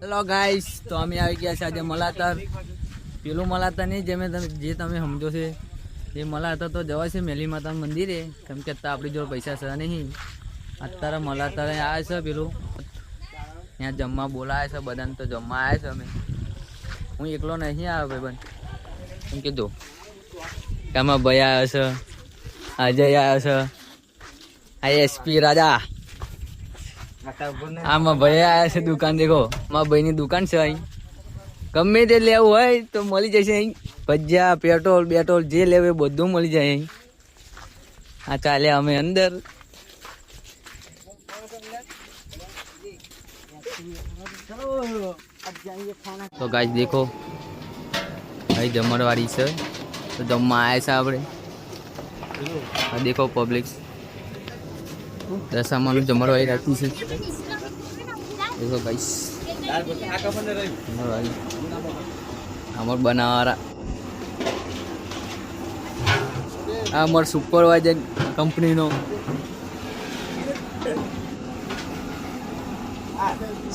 Hello guys, તો અમે આવી ગયા છે આજે મલાતર. પેલું મલાતર નહીં, જે મેં જે તમે સમજો છે. એ મલાતર તો જવાય છે મેલી માતા મંદિરે. કેમ કે અત્યારે આપણી જોડે પૈસા છે નહીં. અત્યારે મલાતર આવે છે પેલું. ત્યાં જમવા બોલાવે છે, બધાને તો જમવા આવે છે અમે. હું એકલો નહીં આવ્યો ભાઈ બન કીધું. કે આમાં ભાઈ આવ્યો છે, અજય આવ્યો છે. આ એસપી રાજા. આમાં ભાઈ આયા છે દુકાન દેખો. મારા ભાઈની દુકાન છે અહીં. ગમે તે લેવું હોય તો મળી જશે અહીં. ભજીયા, પેટ્રોલ, બેટ્રોલ જે લેવું એ બધું મળી જાય અહીં. હા, ચાલે અમે અંદર. તો ગાય દેખો. અહીં જમણવાળી છે. તો જમવા આવ્યા છે આપણે. દેખો પબ્લિક દશામાનું જમરવાઈ રાખ્યું છે. દેખો ગાઈસ જમણવાળી બનાવવાળા આ અમાર સુપરવાઇઝર કંપનીનો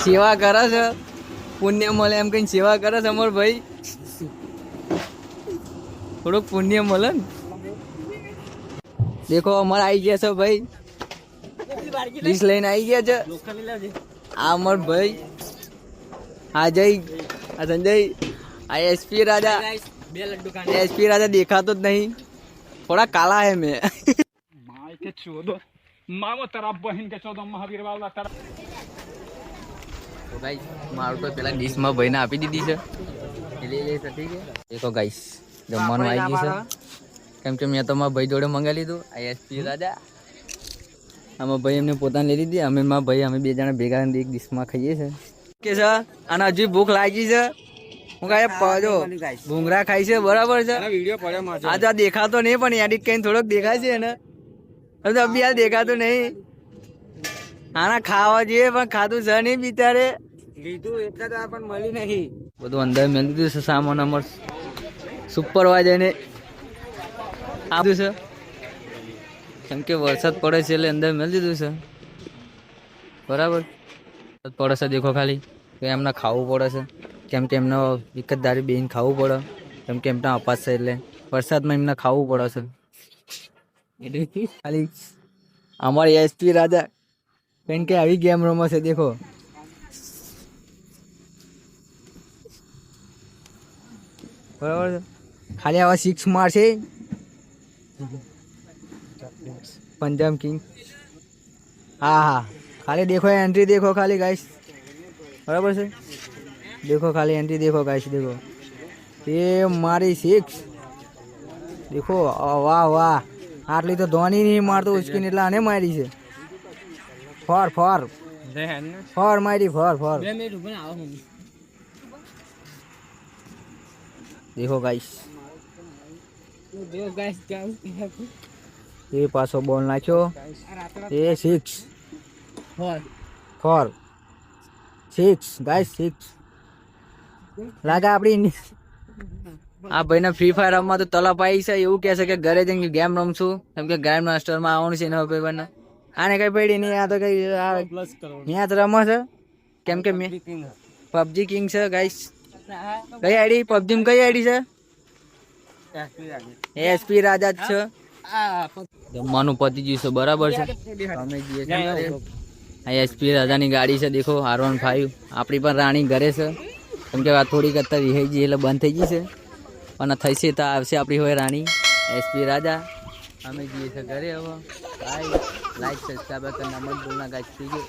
સેવા કરે છે. પુણ્ય મળે એમ કઈ સેવા કરે છે અમર ભાઈ. થોડુંક પુણ્ય મળે ને. દેખો અમારે આવી ગયા છે ભાઈ. ડીશ લઈને આવી ગયા છે. આ અમર ભાઈ. હા જય. આ સંજય. આ એસપી રાજા. એસપી રાજા દેખાતો જ નહીં. થોડા કાલા હે મેં. કે ચોદો માવો તારા બહેન કે ચોદો મહાવીર વાવલા તારા તો ગાઈસ મારું તો પેલા ડીશમાં ભાઈને આપી દીધી છે. એટલે એ સટી કે દેખો ગાઈસ જમવાનું આવી ગયું છે. કેમ કે મેં તો મારા ભાઈ જોડે મંગાવી લીધું. આ એસપી રાજા. આમાં ભાઈ એમને પોતાને લઈ લીધી. અમે મારા ભાઈ અમે બે જણા ભેગા એક ડીશમાં ખાઈએ છે. કે છે અને હજી ભૂખ લાગી છે. હું કાંઈ પાજો ભૂંગરા ખાઈ છે બરાબર છે. આ તો દેખાતો નહીં પણ એડિટ કઈ થોડોક દેખાય છે એને. હજુ અભી હાલ દેખાતો નહીં. આના ખાવા જોઈએ પણ ખાધું છે નહીં બિચારે. લીધું એટલે તો પણ મળી નહીં. બધું અંદર મેં દીધું છે સામાન અમાર સુપરવાઇઝરને આપ્યું છે. કેમ કે વરસાદ પડે છે એટલે અંદર મેં દીધું છે. બરાબર? પડે છે દેખો ખાલી. કે એમને ખાવું પડે છે. કેમ કે એમને એક જ દારી બેન ખાવું પડે. કેમ કે એમના અપાસ છે એટલે વરસાદમાં એમને ખાવું પડે છે. ખાલી અમારી એસપી રાજા કેમ કે આવી ગેમ રમે છે દેખો. બરાબર ખાલી આવા સિક્સ મારશે પંજાબ કિંગ. હા હા. ખાલી દેખો એન્ટ્રી દેખો ખાલી ગાઈસ બરાબર છે? દેખો ખાલી એન્ટ્રી દેખો ગાઈસ દેખો. એ મારી સિક્સ દેખો વાહ વાહ. આટલી તો ધોની નહીં મારતો, ઉચકીને એટલે આને મારી છે. Four four. ફોર મારી, ફોર ફોર. દેખો ગાઈસ એ પાછો બોલ નાખ્યો. એ six four six guy six લાગે આપણી આ ભાઈને ફ્રી ફાયર રમવા તો તલપ આવી છે. એવું કહે છે કે ઘરે જઈને ગેમ રમશું. કેમ કે ગ્રાન્ડ માસ્ટરમાં આવવાનું છે એના ભાઈ આને કઈ પડી? નહીં આ તો કઈ આ તો રમે છે? કેમ કે મેં પબજી કિંગ છે. ગાઈસ કઈ આઈડી? પબજી કઈ આઈડી છે? એસપી રાજા જ છે. જમવાનું પતી ગયું છે બરાબર છે? અમે જઈએ છીએ આ એસપી રાજાની ગાડી છે દેખો આર વન ફાઈવ આપણી પણ રાણી ઘરે છે. કેમ કે વાત થોડીક અત્યારે વિહાઈ ગઈ એટલે બંધ થઈ ગઈ છે. પણ થઈશે તો આવશે આપણી હોય રાણી એસપી રાજા. અમે જઈએ છીએ ઘરે હવે. લાઈક સબસ્ક્રાઈબ કરી મત બોલના ગાય થઈ છે